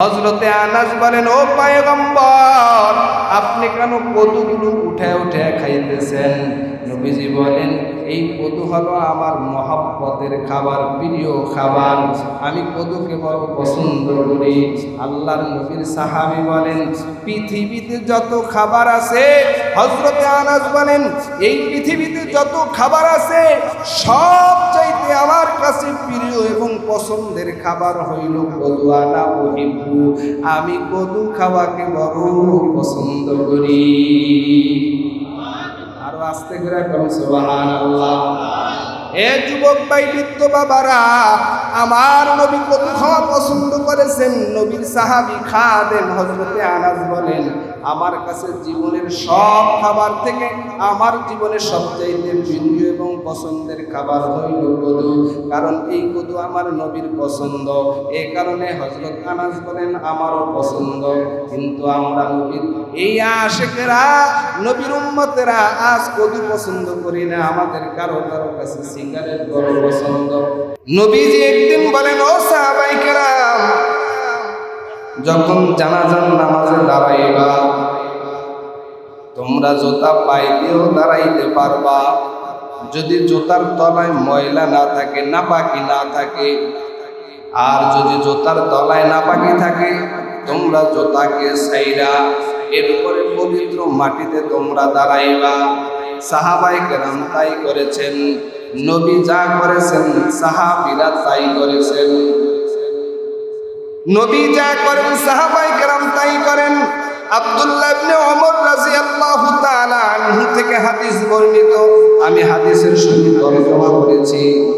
হজরতে আনাজ বলেন ও পায়গম্বর আপনি কেন কতগুলো উঠে উঠে খাইতেছেন? নবীজি বলেন এই কদু হলো আমার মহাব্বতের খাবার, প্রিয় খাবার। আমি কদুকে বড় পছন্দ করি। আল্লাহর নবীর সাহাবি বলেন, পৃথিবীতে যত খাবার আছে হজরতে আনাস বলেন, এই পৃথিবীতে যত খাবার আছে সব চাইতে আমার কাছে প্রিয় এবং পছন্দের খাবার হইল কদু আনা আমি কদু খাওয়াকে বড় পছন্দ করি। আস্তে করে কম সুবহানাল্লাহ। এ যুবক ভাই, বৃদ্ধ বাবারা, আমার নবী খাওয়া পছন্দ করেছেন? নবীর সাহাবি খাদেন হজরতে আনাস বলেন, আমার কাছে জীবনের সব খাবার থেকে আমার জীবনের সবচাইতে প্রিয় এবং পছন্দের খাবার হইল কদু। কারণ এই কদু আমার নবীর পছন্দ। এই কারণে হজরত আনাস বলেন, আমারও পছন্দ। কিন্তু আমরা নবীর এই আশেকেরা, নবীর উম্মতেরা আজ কদু পছন্দ করি না, আমাদের কারও কারও কাছে সিগারেট বড় পছন্দ। নবীজি একদিন বলেন, ও সাহাবাই কেরাম যখন জানাজান নামাজে দাঁড়াইবা, তোমরা জোতা পাইতেও দাঁড়াইতে পারবা। যদি জোতার তলায় ময়লা না থাকে, নাপাকি না থাকে, আর যদি জোতার তলায় নাপাকি থাকে, তোমরা জোতাকে সাইরা এরপরে পবিত্র মাটিতে তোমরা দাঁড়াইবা। সাহাবাই কেরাম তাই করেছেন। নবী যা করেছেন, সাহাবিরা তাই করেছেন। নবী যা করেন, সাহাবাই কেরাম তাই করেন। আব্দুল্লাহ থেকে হাদিস বর্ণিত। আমি হাদিসের করেছি।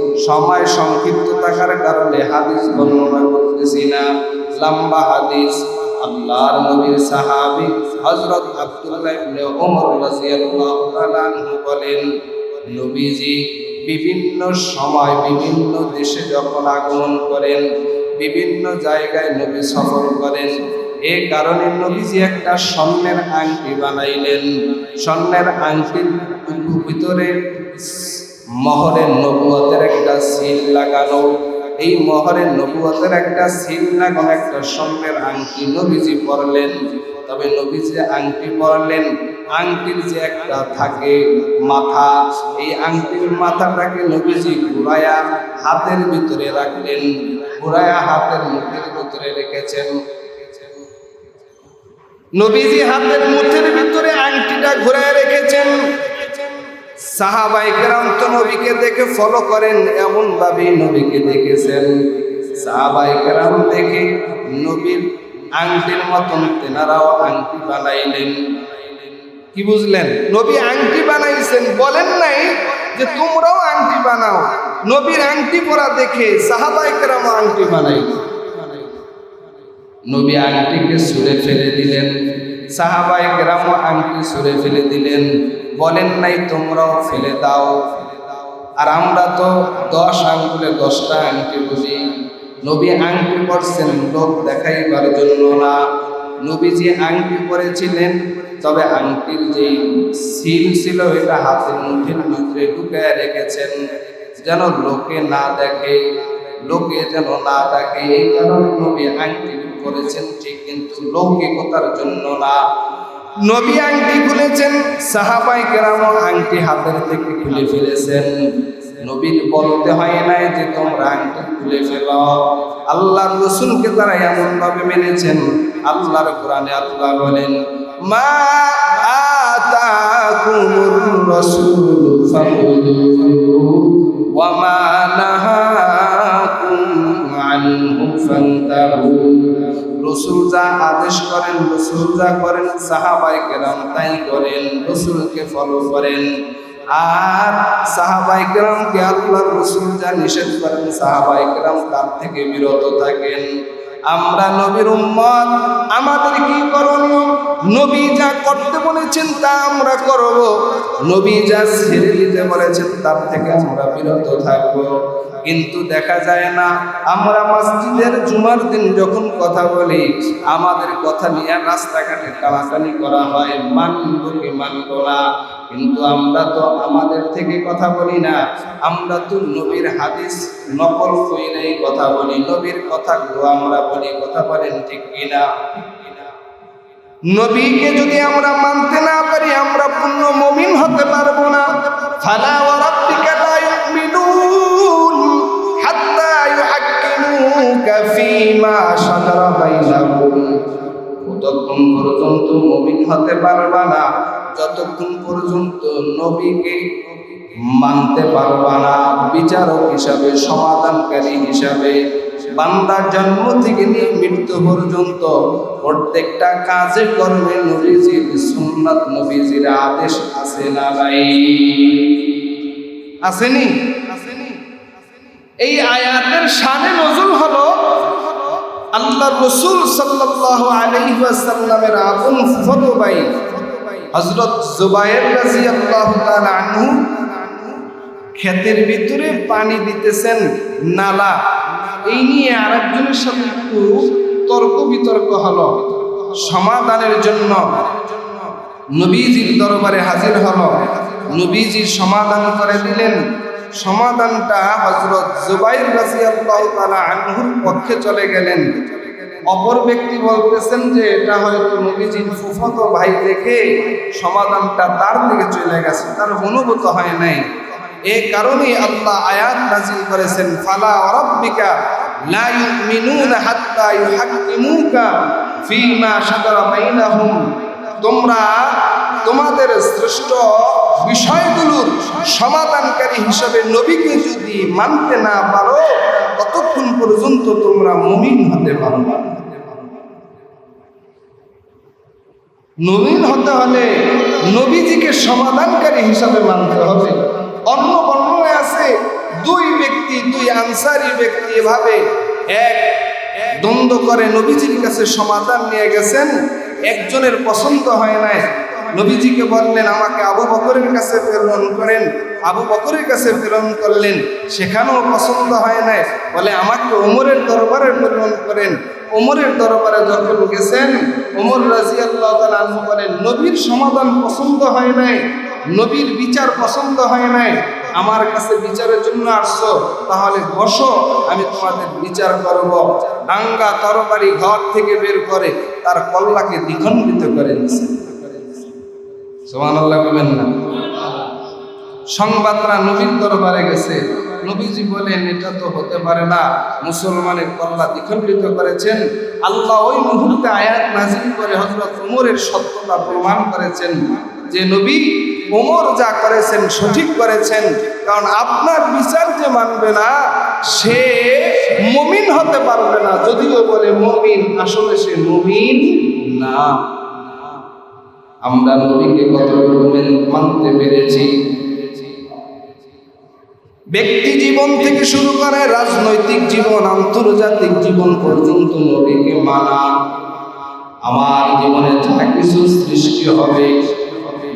সংক্ষিপ্ত থাকার কারণে হাদিস বর্ণনা করতেছি না। লম্বা হাদিস। আল্লাহর নবীর সাহাবী হযরত আব্দুল্লাহ ইবনে ওমর রাদিয়াল্লাহু তাআলা বলেন, নবীজি বিভিন্ন সময় বিভিন্ন দেশে যখন আগমন করেন, বিভিন্ন জায়গায় নবী সফর করেন, এ কারণে নবীজি একটা স্বর্ণের আংটি বানাইলেন। স্বর্ণের আংটির ভিতরে মহরের নবুয়তের একটা সিল লাগানো। এই মহরের নবুয়তের একটা সিল লাগানো একটা স্বর্ণের আংটি? নবীজি পরলেন তবে নবীজি আংটি পরলেন আংটির যে একটা থাকে মাথা, এই আংটির মাথাটাকে নবীজি ঘুরায়া হাতের ভিতরে রাখলেন। ঘুরায়া হাতের মুখের ভিতরে রেখেছেন। নবীজি হাতের মুঠের ভিতরে আংটিটা ঘুরায় রেখেছেন সাহাবাই কেরাম তো নবীকে দেখে ফলো করেন এমন ভাবে নবীকে দেখেছেন। সাহাবাই কেরাম দেখে নবীর আংটির মতন তেনারাও আংটি বানাইলেন। কি বুঝলেন? নবী আংটি বানাইছেন, বলেন নাই যে তোমরাও আংটি বানাও। নবীর আংটি পরা দেখে সাহাবাই কেরাম আংটি বানাইলেন। নবী আংটিকে সুরে ফেলে দিলেন। সাহাবাই গ্রাম আংটি সুরে ফেলে দিলেন। বলেন নাই তোমরাও ফেলে দাও। আর আমরা তো দশ আঙ্গুলে দশটা আংটি বুঝি। নবী আংটি পরছেন লোক দেখাইবার জন্য না। নবী যে আংটি পরেছিলেন, তবে আংটির যে সিল ছিল এটা হাতের মুঠের ভিতরে ঢুকায় রেখেছেন। যেন লোকে না দেখে, লোকে যেন না দেখে, এই কারণে নবী আংটি করেছেন ঠিক কিন্তু লৌকিকতার জন্য না। নবী আংটি খুলেছেন, সাহাবাই কেরাম আংটি হাতের থেকে খুলে ফেলেছেন। নবীর বলতে হয় নাই যে তোমরা আংটি খুলে ফেল। আল্লাহর রসুলকে তারা এমন ভাবে মেনেছেন। আল্লাহর কোরআনে আল্লাহ বলেন, মা আতাকুমুর রাসূল ফাখুযুহু ওয়া মা নাহাকুম আনহু ফান্তাহু। রসুল যা আদেশ করেন, রসুল যা করেন, সাহাবাই কেরাম তাই করেন, রসুলকে ফলো করেন। আর সাহাবাই কেরামকে আল্লাহ রসুল যা নিষেধ করেন, সাহাবাই কেরাম তার থেকে বিরত থাকেন। আমরা নবীর উম্মত, আমাদের কি করণীয়? নবী যা করতে বলেছেন তা আমরা করব। নবী যা ছেড়ে দিতে বলেছেন তার থেকে আমরা বিরত থাকব। কিন্তু দেখা যায় না। আমরা মসজিদের জুমার দিন যখন কথা বলি, আমাদের কথা নিয়ে রাস্তাঘাটে টানাটানি করা হয়, মানব কি মানব না। কিন্তু আমরা তো আমাদের থেকে কথা বলি না। আমরা তো নবীর হাদিস নকল কইলেই কথা বলি। নবীর কথাগুলো আমরা বলি, কথা বলেন ঠিক কিনা? নবীকে যদি আমরা মানতে না পারি, আমরা পূর্ণ মমিন হতে পারব না। ফালা লা ইউহাক্কিমুকা ফীমা শাজারা ততক্ষণ পর্যন্ত মমিন হতে পারবা না, যতক্ষণ পর্যন্ত নবীকে মানতে পারবা না, বিচারক হিসাবে, সমাধানকারী হিসাবে বান্দার জন্ম থেকে নিয়ে মৃত্যু পর্যন্ত প্রত্যেকটা কাজে কর্মে নবীজির সুন্নাত, নবীজির আদেশ আছে না নাই? আসেনি এই আয়াতের শানে নজুল হলো আল্লাহ রসুল ওয়াসাল্লামের আপন ফুফাতো ভাই হযরত জুবায়ের রাদিয়াল্লাহু তাআলা আনহু ক্ষেতের ভিতরে পানি দিতেছেন নালা। এই নিয়ে আরেকজনের সাথে একটু তর্ক বিতর্ক হলো। সমাধানের জন্য নবীজির দরবারে হাজির হলো। নবীজি সমাধান করে দিলেন। সমাধানটা হজরত জুবাইর রাজিয়াল্লাহু তাআলা আনহুর পক্ষে চলে গেলেন। অপর ব্যক্তি বলতেছেন যে, এটা হয়তো নবীজির ফুফাতো ভাই দেখে সমাধানটা তার দিকে চলে গেছে, তার অনুভূত হয় নাই। এ কারণেই আল্লাহ আয়াত নাজিল করেছেন, ফালা রাব্বিকা লা ইউমিনুনা হাত্তা ইউহাক্কিমুকা ফীমা শাজারা বাইনাহুম। তোমরা তোমাদের শ্রেষ্ঠ বিষয়গুলোর সমাধানকারী হিসাবে নবীকে যদি মানতে না পারো, ততক্ষণ পর্যন্ত তোমরা মুমিন হতে পারো নবীন হতে হলে নবীজিকে সমাধানকারী হিসাবে মানতে হবে। অন্য বর্ণনায় আছে, দুই ব্যক্তি, দুই আনসারি ব্যক্তি এভাবে এক দ্বন্দ্ব করে নবীজির কাছে সমাধান নিয়ে গেছেন, একজনের পছন্দ হয় নাই নবীজিকে বললেন, আমাকে আবু বকরের কাছে প্রেরণ করেন। আবু বকরের কাছে প্রেরণ করলেন, সেখানেও পছন্দ হয় নাই। বলে, আমাকে ওমরের দরবারে প্রেরণ করেন। ওমরের দরবারে যখন গেছেন, ওমর রাজি আল্লাহ আনহু বলেন, নবীর সমাধান পছন্দ হয় নাই, নবীর বিচার পছন্দ হয় নাই। আমার কাছে বিচারের জন্য আসছো, তাহলে বসো, আমি তোমাদের বিচার করব। ডাঙ্গা তরবারি ঘর থেকে বের করে তার কল্লাকে দ্বিখণ্ডিত করে দিচ্ছে সোমান আল্লাহ না। সংবাদরা নবীর দরবারে গেছে। নবীজি বলেন, এটা তো হতে পারে না। মুসলমানের কল্লা দ্বিখণ্ডিত করেছেন। আল্লাহ ওই মুহূর্তে আয়াত নাজিল করে হজরত উমরের সত্যতা প্রমাণ করেছেন যে নবী ওমর যা করেছেন সঠিক করেছেন। কারণ আপনার বিচার যে মানবে না, সে মমিন হতে পারবে না। যদিও বলে মমিন, আসলে সে মমিন না। আমরা নবীকে কত রকমের মানতে পেরেছি। ব্যক্তি জীবন থেকে শুরু করে রাজনৈতিক জীবন, আন্তর্জাতিক জীবন পর্যন্ত নবীকে মানা। আমার জীবনে যা কিছু সৃষ্টি হবে,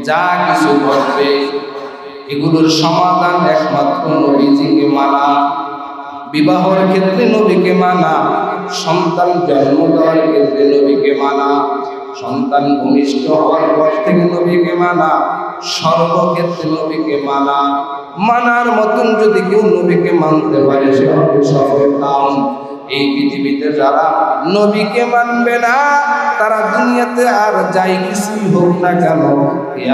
যা কিছু ঘটবে, এগুলোর সমাধান একমাত্র নবীজিকে মানা। বিবাহর ক্ষেত্রে নবীকে মানা, সন্তান জন্ম দেওয়ার ক্ষেত্রে নবীকে মানা। সন্তান ভূমিষ্ঠ হওয়ার পর থেকে নবীকে মানা, সর্বক্ষেত্রে নবীকে মানা। মানার মতন যদি কেউ নবীকে মানতে পারে, সে হবে সফল এই পৃথিবীতে যারা নবীকে মানবে না, তারা দুনিয়াতে আর যাই কিছুই হোক না কেন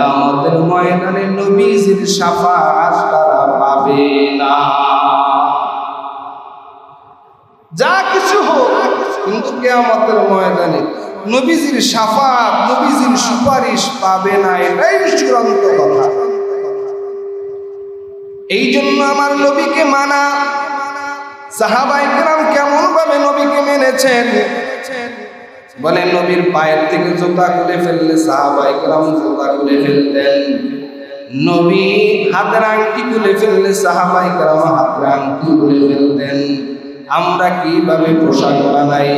আমাদের ময়দানে নবীজির সাফাত তারা পাবে না। যা কিছু হোক, কিন্তু কেয়ামতের ময়দানে নবীজির সাফাত, নবীজির সুপারিশ পাবে না, এটাই চূড়ান্ত কথা। এই জন্য আমার নবীকে মানা। সাহাবাইকরাম কেমন ভাবে নবীকে মেনেছেন? বলে নবীর পায়ের থেকে জুতা খুলে ফেললে সাহাবাইকরাম জুতা খুলে ফেলতেন। নবী হাতের আংটি খুলে ফেললে সাহাবাইকরাম হাতের আংটি খুলে ফেলতেন। আমরা কীভাবে পোশাক বানাই?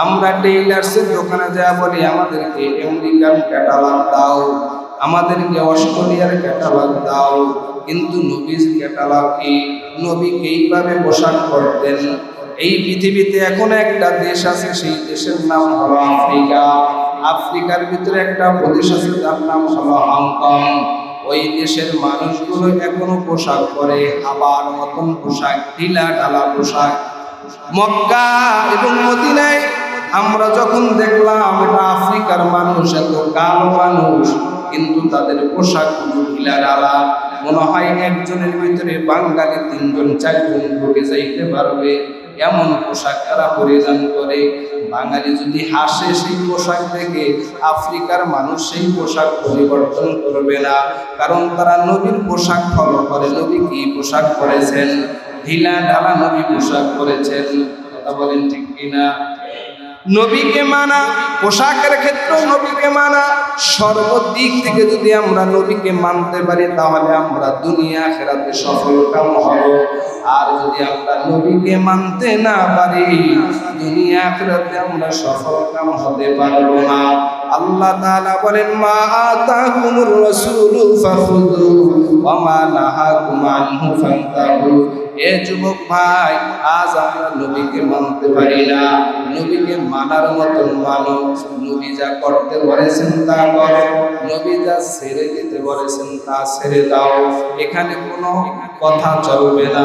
আমরা টেইলার্সের দোকানে যা বলি, আমাদেরকে আমেরিকান ক্যাটালগ দাও, আমাদেরকে অস্ট্রেলিয়ার ক্যাটালগ দাও। কিন্তু নবীজ ক্যাটালগ কি? নবী এইভাবে পোশাক করতেন এই পৃথিবীতে এখন একটা দেশ আছে, সেই দেশের নাম হলো আফ্রিকা। আফ্রিকার ভিতরে একটা প্রদেশ আছে তার নাম হলো হংকং। ওই দেশের মানুষগুলো এখনও পোশাক পরে, আবার মতন পোশাক ঢিলা ঢালা পোশাক। মক্কা এবং মদিনায় আমরা যখন দেখলাম এটা আফ্রিকার মানুষ, এত কালো মানুষ, কিন্তু তাদের পোশাক ঢিলা ঢালা। মনে হয় একজনের ভিতরে বাঙালি তিনজন, চারজন ঢুকে যাইতে পারবে। এমন পোশাক তারা পরিধান করে? বাঙালি যদি হাসে সেই পোশাক দেখে, আফ্রিকার মানুষ সেই পোশাক পরিবর্তন করবে না। কারণ তারা নবীর পোশাক ফলো করে। নবী কি পোশাক পরেছেন? ঢিলা ঢালা নবী পোশাক পরেছেন। কথা বলেন ঠিক কিনা? নবীকে মানা, পোশাকের ক্ষেত্রেও নবীকে মানা। সর্বদিক থেকে যদি আমরা নবীকে মানতে পারি, তাহলে আমরা দুনিয়া খেরাতে সফল কাম হব। আর যদি আমরা নবীকে মানতে না পারি, দুনিয়া খেরাতে আমরা সফল কাম হতে পারব না। আল্লাহ তাআলা বলেন, মা আতাকুমুর রাসূলু ফাখুযু ওয়া মা নাহাকুম আনহু ফান্তাহু। এ যুবক ভাই, আজ আমরা নবীকে মানতে পারি না। নবীকে মানার মতন মানো নবী যা করতে বলেছেন তা করো, নবী যা ছেড়ে দিতে বলেছেন তা ছেড়ে দাও। এখানে কোনো কথা চলবে না।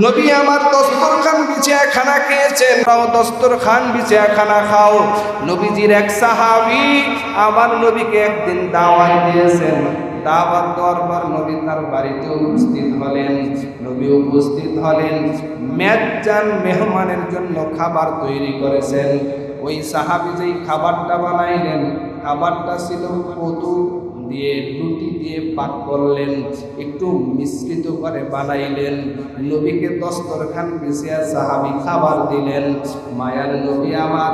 নবী আমার দস্তরখান বিছিয়া খানা খেয়েছেন, তাও দস্তরখান বিছিয়া খানা খাও। নবীজির এক সাহাবি আমার নবীকে একদিন দাওয়াত দিয়েছেন। দাওয়াত দেওয়ার পর নবী তার বাড়িতে উপস্থিত হলেন, নবী উপস্থিত হলেন মেজান মেহমানের জন্য খাবার তৈরি করেছেন। ওই সাহাবি যেই খাবারটা বানাইলেন, খাবারটা ছিল কদু দিয়ে, রুটি দিয়ে পাক করলেন, একটু মিশ্রিত করে বানাইলেন। নবীকে দস্তরখান বিছিয়া সাহাবি খাবার দিলেন। মায়ার নবী আমার,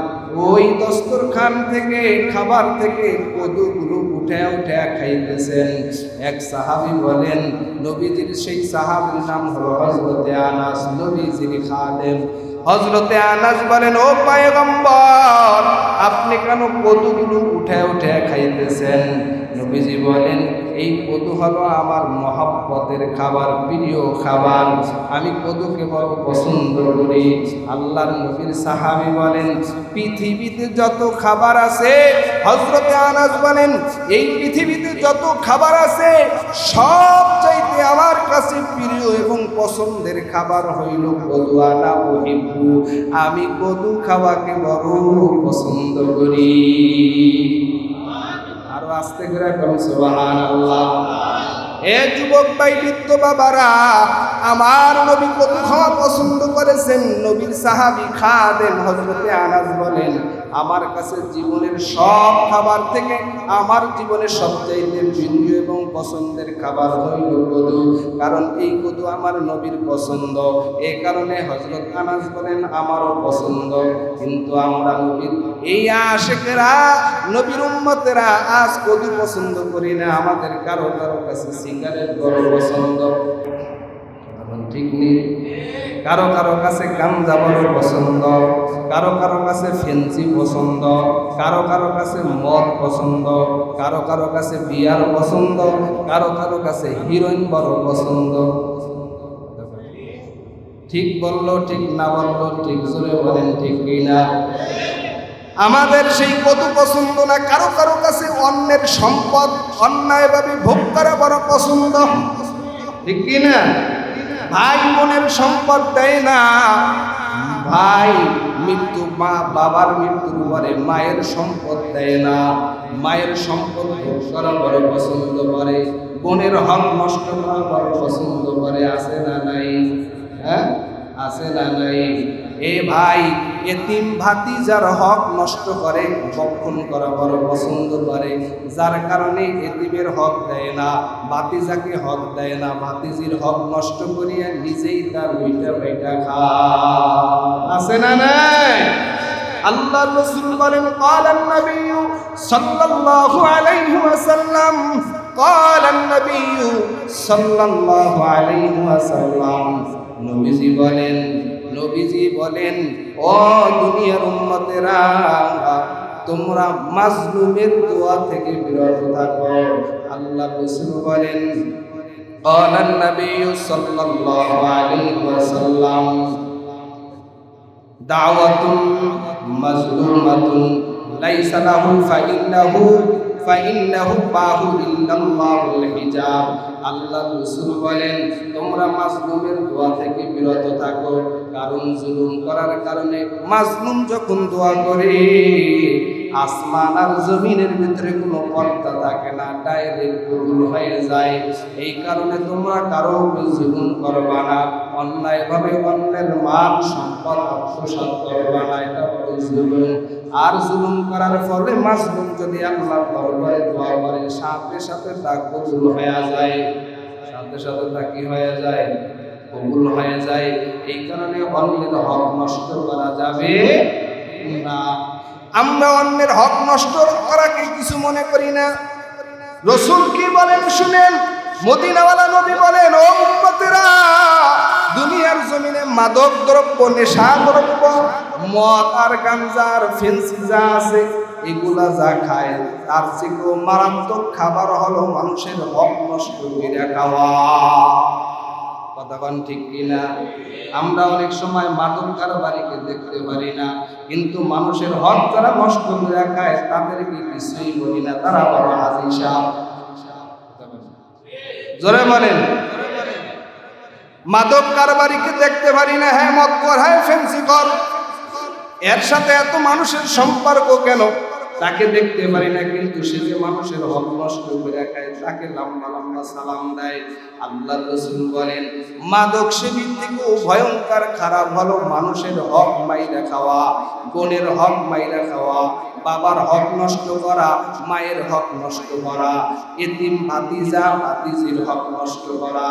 ওই দস্তরখান থেকে, খাবার থেকে কদুগুলো উঠে উঠে খাইতেছেন। এক সাহাবি বলেন, নবীজির সেই সাহাবির নাম হলো হজরতে আনাস। নবীজির খাদেম। হজরতে আনাস বলেন, ও পায়গম্বর, আপনি কেন কতগুলো উঠে উঠে খাইতেছেন? নবীজি বলেন এই কদু হলো আমার মহাব্বতের খাবার, প্রিয় খাবার। আমি কদুকে বড় পছন্দ করি। আল্লাহর নবীর সাহাবি বলেন, পৃথিবীতে যত খাবার আছে হজরতে আনাজ বলেন, এই পৃথিবীতে যত খাবার আছে সব চাইতে আমার কাছে প্রিয় এবং পছন্দের খাবার হইল কদু আনা আমি কদু খাওয়াকে বড় পছন্দ করি। আস্তে করে করুন সুবহান আল্লাহ এ যুবক ভাই বৃদ্ধ বাবারা, আমার নবী কত পছন্দ করেছেন? নবীর সাহাবি খাদেন হজরতে আনাস বলেন, আমার কাছে জীবনের সব খাবার থেকে আমার জীবনের সবচাইতে প্রিয় এবং পছন্দের খাবার হইল কদু। কারণ এই কদু আমার নবীর পছন্দ। এই কারণে হজরত আনাস বলেন, আমারও পছন্দ। কিন্তু আমরা নবীর এই আশেকেরা, নবীর উম্মতেরা আজ কদু পছন্দ করি না, আমাদের কারও কারও কাছে সিগারেট বড় পছন্দ। ঠিক নেই। কারও কারও কাছে গাঞ্জা বড় পছন্দ, কারও কারও কাছে ফেন্সি পছন্দ, কারও কারও কাছে মদ পছন্দ, কারও কারও কাছে বিয়ার পছন্দ, কারও কারও কাছে হিরোইন বড় পছন্দ। ঠিক বলল, ঠিক না বলল, ঠিক জোরে বলেন, ঠিক কিনা? আমাদের সেই কত পছন্দ না কারও কারও কাছে অন্যের সম্পদ অন্যায়ভাবে ভোগ করা বড় পছন্দ। ঠিক কি না ভাই বোনের সম্পদ দেয় না। ভাই মৃত্যু মা বাবার মৃত্যুর পরে মায়ের সম্পদ দেয় না। মায়ের সম্পদ ভোগ করা বড় পছন্দ করে। বোনের হক নষ্ট করা বড় পছন্দ করে, আছে না নাই? হ্যাঁ? আছে না নাই এ ভাই এতিম ভাতি যার হক নষ্ট করে বক্ষণ করা বড় পছন্দ করে যার কারণে এতিমের হক দেয় না বাতিজাকে হক দেয় না বাতিজির হক নষ্ট করিয়া নিজেই তার ওইটা বইটা খা আছে না নাই আল্লাহ রসুল বলেন قال النبي صلى الله عليه وسلم قال النبي صلى الله عليه وسلم নবীজি বলেন নবীজি বলেন ও দুনিয়ার উম্মতেরা তোমরা মাজলুমের দোয়া থেকে বিরত থাকো আল্লাহ রসুল বলেন قال النبي صلى الله عليه وسلم دعوة مظلومة ليس له فإنه আসমান আর জমিনের ভিতরে কোনো পর্দা থাকে না, ডাইরেক্ট হয়ে যায়। এই কারণে তোমরা কারও জুলুম করবা না। অন্যায় ভাবে অন্যের মান, সম্পদ অপসাদ করবা না। এটা আর জুলুম করার ফলে মাজলুম যদি আল্লাহর দরবারে দোয়া করে, সাথে সাথে তা কবুল হয়ে যায়। সাথে সাথে তা কি হয়ে যায়? কবুল হয়ে যায়। এই কারণে অন্যের হক নষ্ট করা যাবে না। আমরা অন্যের হক নষ্ট করাকে কিছু মনে করি না। রসুল কি বলেন শুনেন? মদিনাওয়ালা নবী বলেন, ও দুনিয়ার জমিনে মাদক দ্রব্য, নেশা দ্রব্য, মদ আর গাঞ্জার ফেন্সি যা আছে, এগুলা যা খায়, তার থেকেও মারাত্মক খাবার হলো মানুষের হক নষ্ট করে খাওয়া। কথাবান ঠিক কিনা? আমরা অনেক সময় মাদক কারবারিকে দেখতে পারি না, কিন্তু মানুষের হক যারা নষ্ট করে খায়, তাদেরকে কিছুই বলি না, তারা বড় হাজি সাহ জোরে বলেন। মাদক কারবারিকে দেখতে পারি না হ্যাঁ মত কর হ্যাঁ ফেন্সি কর এর সাথে এত মানুষের সম্পর্ক কেন? তাকে দেখতে পারি না, কিন্তু সে যে মানুষের হক নষ্ট করে খায় তাকে লম্বা লম্বা সালাম দেয়। আল্লাহ রসুল বলেন, মাদক সেবীর থেকেও ভয়ঙ্কর, খারাপ হলো মানুষের হক মাইরা খাওয়া, বোনের হক মাইরা খাওয়া, বাবার হক নষ্ট করা, মায়ের হক নষ্ট করা, এতিম ভাতিজা ভাতিজির হক নষ্ট করা,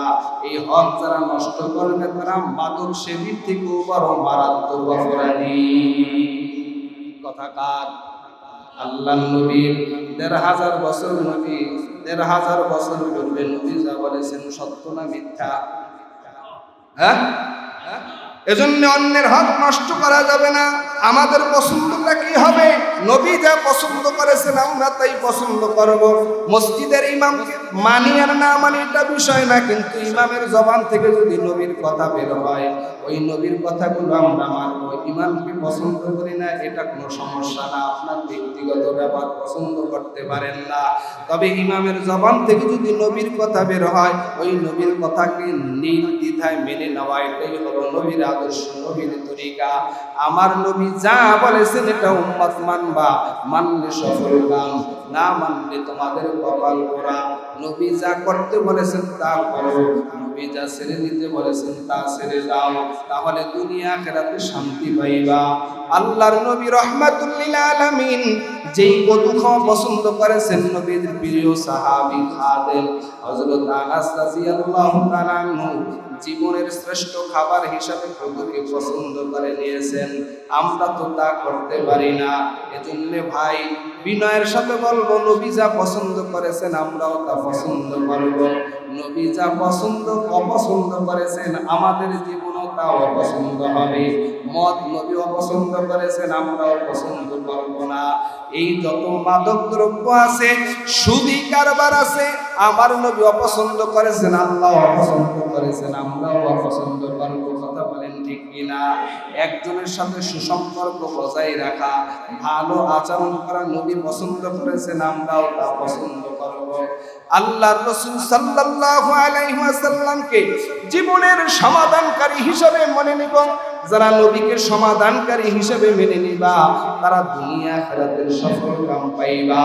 এই হক যারা নষ্ট করবে তারা মাদক সেবীর থেকেও বড় মারাত্মক অপরাধী। কথাকার আল্লাহ নবীর দেড় হাজার বছর নবী, দেড় হাজার বছর পূর্বে নবী যা বলেছেন সত্য না মিথ্যা? হ্যাঁ? এজন্য অন্যের হক নষ্ট করা যাবে না। আমাদের পছন্দটা কি হবে? নবী যা পছন্দ করেছেন, আমরা তাই পছন্দ করব। মসজিদের ইমামকে মানি আর না মানি এটা বিষয় না, কিন্তু ইমামের জবান থেকে যদি নবীর কথা বের হয়, ওই নবীর কথাগুলো আমরা মানব। ইমামকে পছন্দ করি না, এটা কোনো সমস্যা না। আপনার ব্যক্তিগত ব্যাপার পছন্দ করতে পারেন না। তবে ইমামের জবান থেকে যদি নবীর কথা বের হয়, ওই নবীর কথাকে নির্দ্বিধায় মেনে নেওয়া, এটাই হলো নবীর আদর্শ, নবীর তরিকা। আমার নবী যা বলেছেন, এটা উম্মত মানবা মানলে সফল কাম না মানলে তোমাদের কপাল করা নবী যা করতে বলেছেন তা করো। নবী যা ছেড়ে দিতে বলেছেন তা ছেড়ে দাও। তাহলে দুনিয়া খেরাতে শান্তি পাইবা। আল্লাহর নবী রহমাতুল্লিল আলামিন যেই খাওয়া পছন্দ করেছেন, নবীর প্রিয় সাহাবী খাদেম, হযরত আনাস রাদিয়াল্লাহু তাআলা জীবনের শ্রেষ্ঠ খাবার হিসাবে প্রভুকে পছন্দ করে নিয়েছেন। আমরা তো তা করতে পারি না। এজন্য ভাই, বিনয়ের সাথে বলব, নবী যা পছন্দ করেছেন আমরাও তা পছন্দ করব। নবী যা পছন্দ, অপছন্দ করেছেন, আমাদের জীবনও তা অপছন্দ হবে। মদ নবী অপছন্দ করেছেন, আমরাও পছন্দ করব না। এই যত মাদক দ্রব্য আছে, সুদি কারবার আছে, আমার নবী অপছন্দ করেছেন আল্লাহ অপছন্দ করেছেন, আমরাও অপছন্দ করব, কথা বলেন ঠিক কিনা? একজনের সাথে সুসম্পর্ক বজায় রাখা, ভালো আচরণ করা নবী পছন্দ করেছেন, আমরাও তা পছন্দ করব। আল্লাহর রসুল ওয়াসাল্লামকে জীবনের সমাধানকারী হিসাবে মনে নিব। যারা নবীকে সমাধানকারী হিসেবে মেনে নিবা, তারা দুনিয়া খেলাদের সফল কাম পাইবা।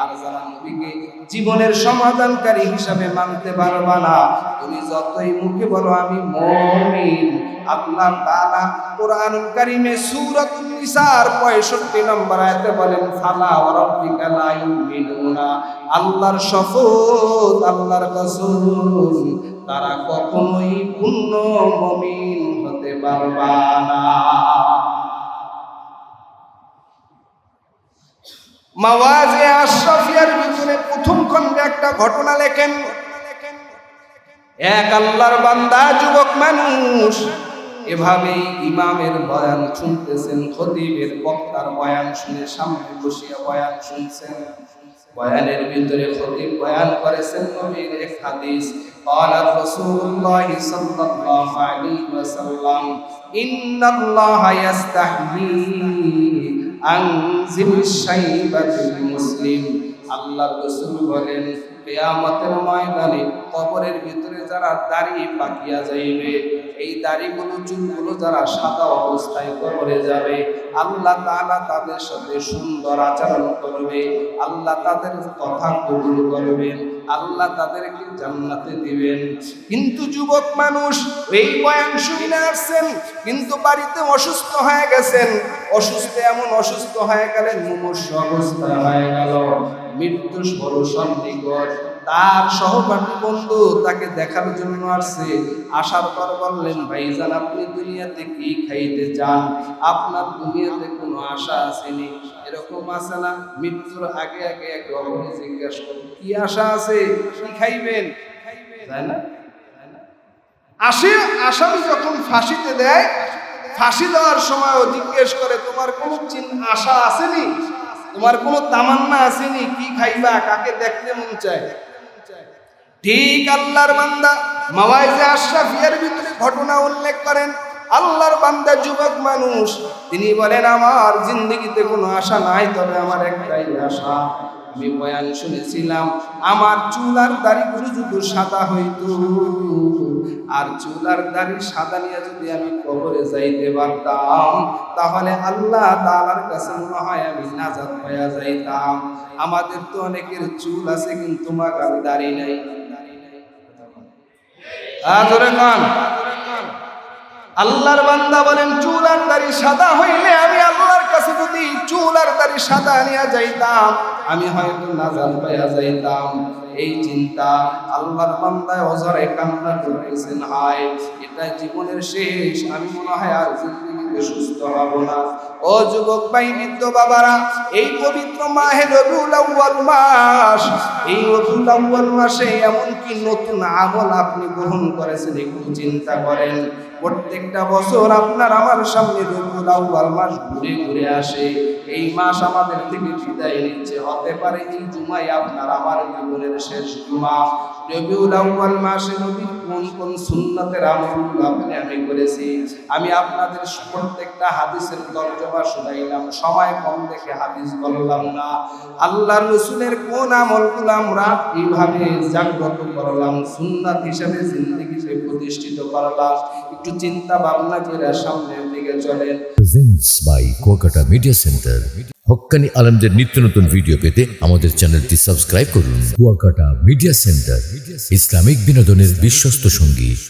আর যারা নবীকে জীবনের সমাধানকারী হিসাবে মানতে পারবা না। তুমি যতই মুখে বলো, আমি মুমিন। আল্লাহ তাআলা কোরআনুল কারীমে সূরাতুন নিসার 65 নম্বর আয়াতে বলেন, ফালা ওয়া রাব্বিকা লা ইউমিনুনা। আল্লাহর শপথ, আল্লাহর কসম, তারা কখনোই পূর্ণ মুমিন হতে পারবা না। মাওয়াজে আশরাফিয়ার ভিতরে প্রথম খণ্ডে একটা ঘটনা লেখেন এক আল্লাহর বান্দা যুবক মানুষ এভাবেই ইমামের বয়ান শুনতেছেন খতিবের বক্তার বয়ান শুনে সামনে বসিয়া বয়ান শুনছেন বয়ানের ভিতরে খতিব বয়ান করেছেন নবীর এক হাদিস قال رسول الله صلى الله عليه وسلم আংজিল শাইবাতুল মুসলিম। আল্লাহ রসুল বলেন, কেয়ামতের ময়দানে কবরের ভিতরে যারা দাড়ি পাকিয়া যাইবে, এই দাড়িগুলো, চুলগুলো যারা সাদা অবস্থায় কবরে যাবে, আল্লাহ তালা তাদের সাথে সুন্দর আচরণ করবে, আল্লাহ তাদের কথা কবুল করবেন, আল্লাহ তাদেরকে জান্নাতে দিবেন। কিন্তু যুবক মানুষ, এই বয়ান শুনে আসছেন, কিন্তু বাড়িতে অসুস্থ হয়ে গেছেন, অসুস্থ এমন অসুস্থ হয়ে গেলেন, মুমূর্ষ অবস্থা হয়ে গেল। মৃত্যু বড় সন্নিকট তার সহপাঠী বন্ধু তাকে দেখার জন্য আসছে। আসার পর বললেন, ভাইজান, আপনি দুনিয়াতে কি খাইতে চান? আপনার দুনিয়াতে কোনো আশা আসেনি এরকম আছে না? মৃত্যুর আগে আগে এক অপরে জিজ্ঞেস করুন, কি আশা আছে? কি খাইবেন? তাই না? আসে, আসামি যখন ফাঁসিতে দেয়, ফাঁসি দেওয়ার সময় ও জিজ্ঞেস করে, তোমার কোনো চিন আশা আসেনি তোমার কোনো তামান্না আসেনি? কি খাইবা? কাকে দেখতে মন চায়? ঠিক আল্লাহর বান্দা মাওয়াইজে আশরাফিয়ার ভিতরে ঘটনা উল্লেখ করেন। আল্লাহর বান্দা যুবক মানুষ, তিনি বলেন, আমার জিন্দগিতে কোনো আশা নাই, তবে আমার একটাই আশা। আমি বয়ান শুনেছিলাম, আমার চুল আর দাড়িগুলো যদি সাদা হইতো। আর চুল আর দাড়ি সাদা নিয়ে যদি আমি কবরে যাইতে পারতাম, তাহলে আল্লাহ তাআলার কাছে মনে হয় আমি নাজাত পাওয়া যাইতাম। আমাদের তো অনেকের চুল আছে, কিন্তু মাগার দাড়ি নাই। আল্লাহর বান্দা বলেন, চুল আর দাড়ি সাদা হইলে আমি আল্লাহর কাছে যদি চুল আর দাড়ি সাদা যাইতাম, আমি হয়তো নাজাল পাইয়া যাইতাম। এই চিন্তা আল্লাহর বান্দায় অজরে কান্না করতেছেন হায়, এটা জীবনের শেষ, আমি মনে হয় আর সুস্থ হব না। ও যুবক ভাই বৃদ্ধ বাবারা, এই পবিত্র মাহে রবিউল আউয়াল মাস, এই রবিউল আউয়াল মাসে এমন কি নতুন আমল আপনি গ্রহণ করেছেন একটু চিন্তা করেন। প্রত্যেকটা বছর আপনার আমার সামনে রবিউল আউয়াল মাস ঘুরে ঘুরে আসে। এই মাস আমাদের থেকে বিদায় নিচ্ছে। হতে পারে এই জুমাই আপনার আমার জীবনের শেষ জুমা। রবিউল আউয়াল মাসে নবীর কোন কোন সুন্নতের আমলগুলো আপনি আমি করেছি। আমি আপনাদের প্রত্যেকটা হাদিসের তর্জমা শুনাইলাম সময় কম দেখে হাদিস বললাম না। আল্লাহ রসুলের কোন আমলগুলো আমরা এইভাবে জাগ্রত করলাম, সুন্নাত হিসেবে জিন্দগিতে প্রতিষ্ঠিত করলাম। একটু চিন্তা ভাবনা করে সামনের দিকে চলেন। Presents by Kuakata media centre Haqqani আলমদের নিত্য নতুন ভিডিও পেতে আমাদের চ্যানেলটি সাবস্ক্রাইব করুন। কুয়াকাটা মিডিয়া সেন্টার ইসলামিক বিনোদনের বিশ্বস্ত সঙ্গী।